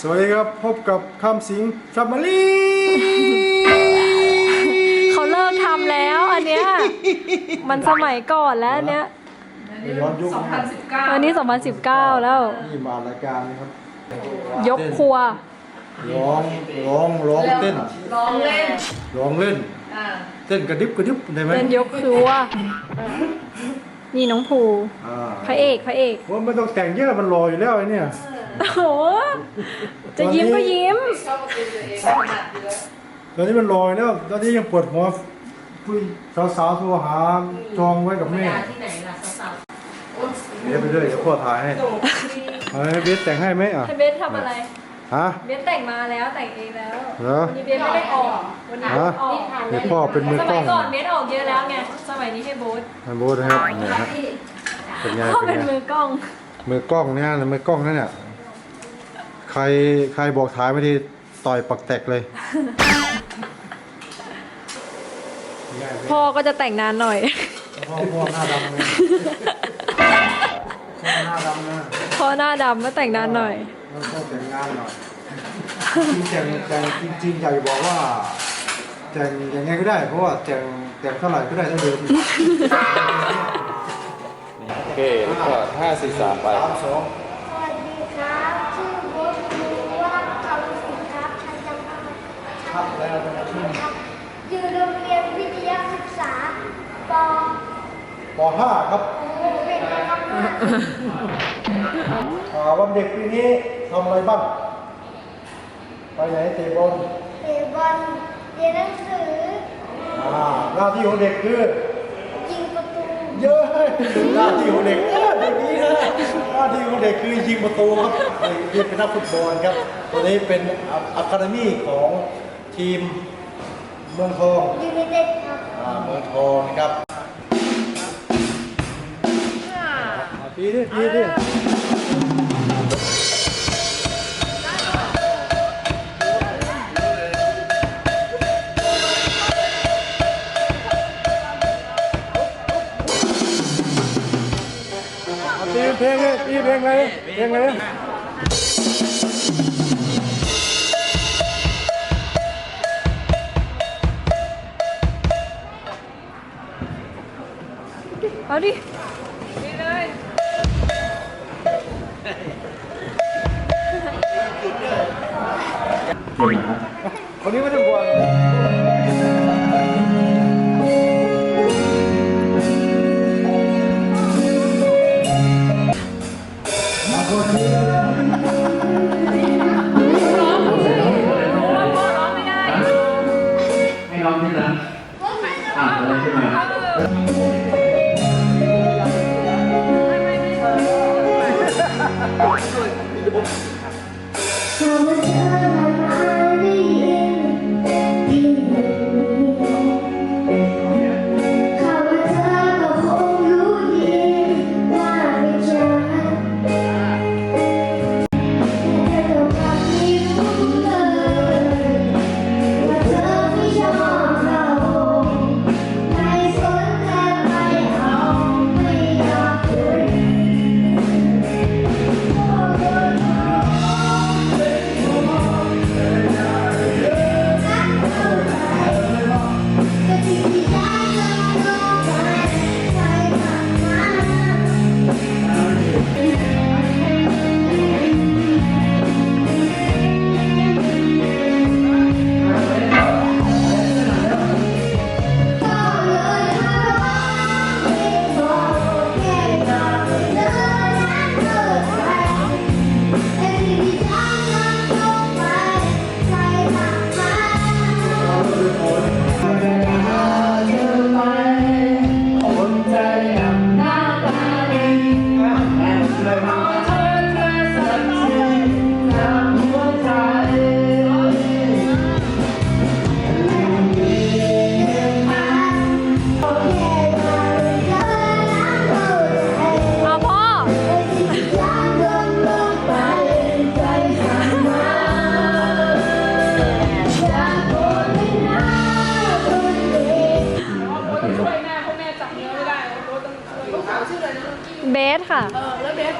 สวัสดีครับพบกับคำสิงซัมมารีเขาเลิกทำแล้วอันเนี้ยมันสมัยก่อนแล้วอันเนี้ยย้อนยุคนะ2019อันนี้ 2019 แล้วนี่มารายการนี้ครับยกครัวร้องร้องร้องเต้นลองเล่นร้องเล่นอ่าเต้นกระดิบกระดิบได้ไหมเดินยกครัวนี่น้องภูอ่าพระเอกพระเอกว่าไม่ต้องแต่งเยอะมันรออยู่แล้วไอ้เนี่ย โอ้โหจะยิ้มก็ยิ้ม ชอบเอาตัวเองถนัดอยู่แล้วตอนนี้มันรออยู่แล้ว ตอนนี้ยังปวดหัวผู้สาวๆโทรหาจองไว้กับแม่ยาที่ไหนล่ะสาวๆโอ๊ยเดี๋ยวไปเลยเดี๋ยวพ่อถ่ายให้โดดดีเอาให้เบสแต่งให้ไหมอะให้เบสทำอะไร ฮะ เบสแต่งมาแล้วแต่งเองแล้วเหรอ วันนี้เบสไม่ได้ออกวันนี้ฮะ ออกเดี๋ยวพ่อเป็นมือสกล้มัอยงก่อนเบสออกเยอะแล้วไงสมัยนี้ให้โบ๊ทให้โบ๊ทนะครับเนี่ยฮะเป็นไงพ่อเป็เป็นนไงมือกล้อง มือกล้องเนี่ยนะมือกล้องนั่นเนี่ย ใครใครบอกถ่ายไม่ดีต่อยปักแตกเลย พ่อก็จะแต่งนานหน่อย พ่อพ่อหน้าดำเลยพ่อหน้าดำนะพ่อหน้าดำมาแต่งนานหน่อย แล้วก็แต่งงานหน่อยจริงแต่งแต่งจริงๆอยากจะบอกว่า แต่งยังไงก็ได้ เพราะว่าแต่งแต่งเท่าไหร่ก็ได้เท่าเดิมโอเคแล้วก็ห้าสี่สามไป สามสอง สวัสดีครับ ชื่อโบ๊ทรู้ว่าคำสิงครับชัยจังหวัด ครับแล้วนะครับครับอยู่โรงเรียนวิทยาศึกษาปป .5 ครับโอ้โหเป็นไงครับเนี่ยอ่าวันเด็กปีนี้ทำอะไรบ้าง ไปไหนเตะบอลเตะบอลเรียนหนังสืออ่าหน้าที่ของเด็กคือ ยิงประตูเยอะหน้าที่ของเด็กเออเด็กนี้นะหน้าที่ของเด็กคือยิงประตูครับเด็กเป็นนักฟุตบอลครับตัวนี้เป็นอะคาเดมี่ของ ทีมเมืองทองยูไนเต็ดครับอ่าเมืองทองนะครับปีนี้ปีนี้ตีเพลงเลยตีเพลงเลยเพลงเลย เอาดินี่เ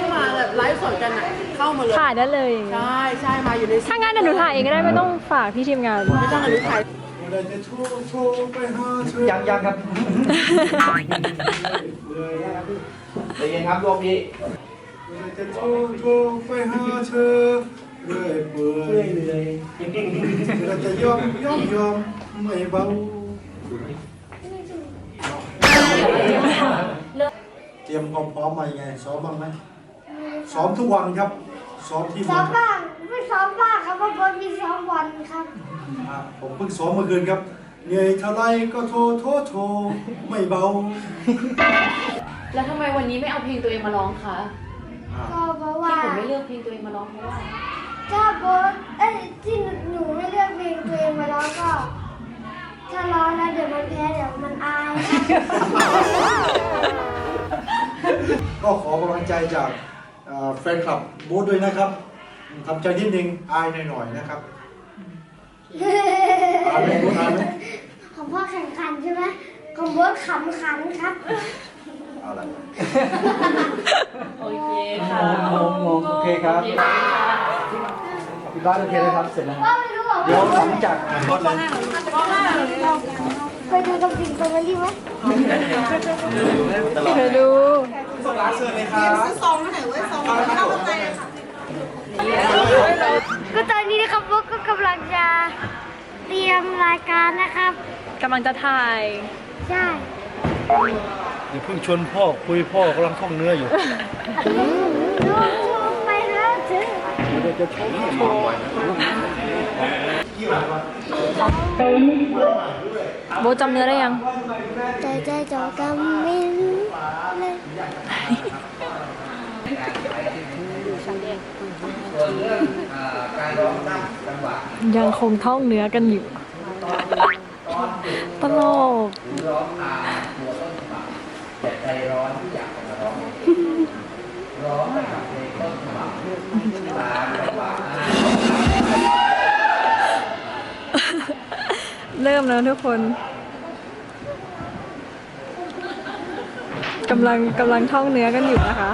อแล้วเบสก็มาแบบไลฟ์สดกันอะเข้ามาเลยถ่ายได้เลย ใช่ใช่มาอยู่ในถ้างั้นเดี๋ยวหนูถ่ายเองก็ได้ไม่ต้องฝากพี่ทีมงาน ไม่ต้องอนุถ่ายเราจะโชว์โชว์ไปหาเธอยังยังครับเลยนะครับใจเย็นครับรวมพี่เราจะโชว์โชว์ไปหาเธอเรื่อยเปื่อยเลยเราจะยอมยอมยอมไม่เบาเตรียมความพร้อมมายังไงซ้อมบ้างไหม ซ้อมทุกวันครับ ซ้อมที่ซ้เมืออมงบ้างไม่ซ้อมบ้างครับเพราะบอลมีซ้อมวันครับอะผมเพิ่งซ้อมเมื่อคืนครับ เหนื่อยเท่าไรก็โทรโทรโทรไม่เบาแล้วทำไมวันนี้ไม่เอาเพลงตัวเองมาร้องคะอะก็เพราะว่าที่ผมไม่เลือกเพลงตัวเองมาร้องเพราะว่าถ้าบอสเอ้ยที่หนูไม่เลือกเพลงตัวเองมาร้องก็ ถ้าร้องแล้วเดี๋ยวมันแพ้เดี๋ยวมันอายก็ขอกำลังใจจากเอ่อ แฟนคลับบูธด้วยนะครับทำใจนิดนึงอายหน่อยๆนะครับอายไหมบูธอายไหมของพ่อแข่งขันใช่ไหมของบอสขำขันครับ เอาละโอเคค่ะงงงงโอเคครับพี่บ้านโอเคนะครับเสร็จแล้วว่าไม่รู้หรอเดี๋ยวหลังจากรถเลยเคยดูกับสิ่งตัวนี้ไหม เคยดูก็ตอนนี้นะครับบอสก็กำลังจะเตรียมรายการนะครับกำลังจะถ่าย ใช่อย่าเพิ่งชวนพ่อคุยพ่อกำลังท่องเนื้ออยู่ดูไปแล้วถึงเดี๋ยวจะชมโชว์ โบทจำเนื้อได้ยัง ใจใจจอกำไม่รู้เลยยังคงท่องเนื้อกันอยู่ ตลกใจร้อนที่อยากมาร้องร้องให้กับเพลงต้นฉบับ เริ่มแล้วทุกคนกำลังกำลังท่องเนื้อกันอยู่นะคะ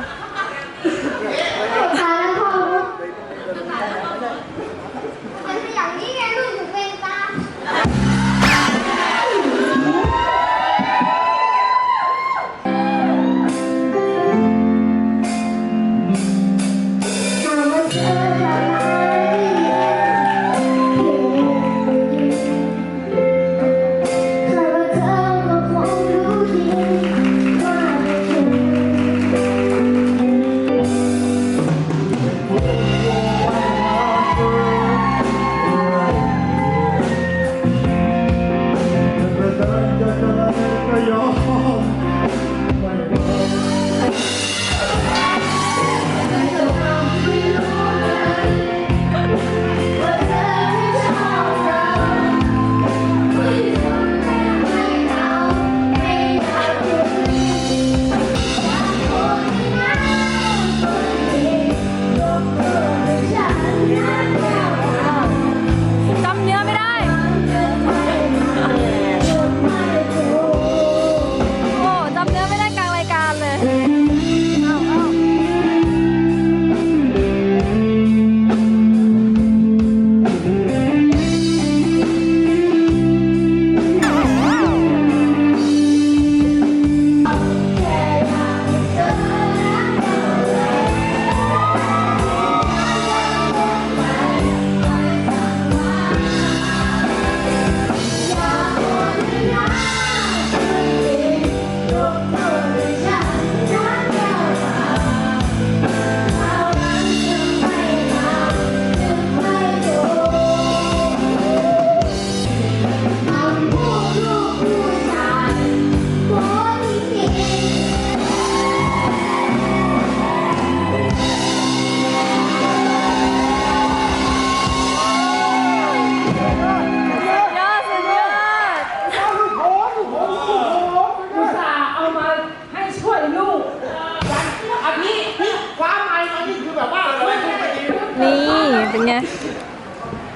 เป็นไง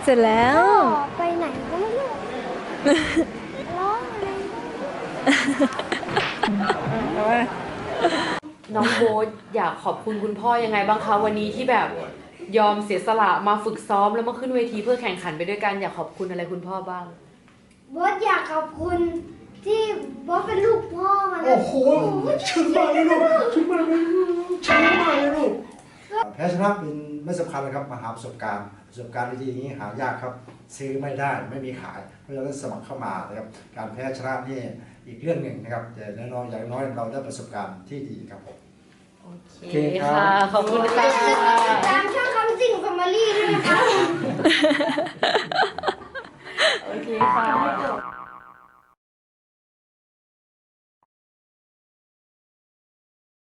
เสร็จแล้ว ไปไหนก็ไม่รู้ร้องอะไรเอาไว้น้องโบ๊ทอยากขอบคุณคุณพ่อยังไงบ้างคะวันนี้ที่แบบยอมเสียสละมาฝึกซ้อมแล้วมาขึ้นเวทีเพื่อแข่งขันไปด้วยกันอยากขอบคุณอะไรคุณพ่อบ้างบอสอยากขอบคุณที่บอสเป็นลูกพ่อมาแล้ว โอ้โหชื่นมากเลยลูกชื่นมากเลยชื่นมากเลยลูก แพ้ชนะเป็นไม่สำคัญเลยครับมาหาประสบการณ์ ประสบการณ์ดีๆอย่างนี้หายากครับ ซื้อไม่ได้ไม่มีขายเพราะฉะนั้นสมัครเข้ามานะครับการแพ้ชนะนี่อีกเรื่องหนึ่งนะครับ แต่แน่นอนอย่างน้อยเราได้ประสบการณ์ที่ดีครับผมโอเคค่ะขอบคุณค่ะตามช่องคำสิ่งแฟมิลี่ด้วยนะคะโอเคค่ะ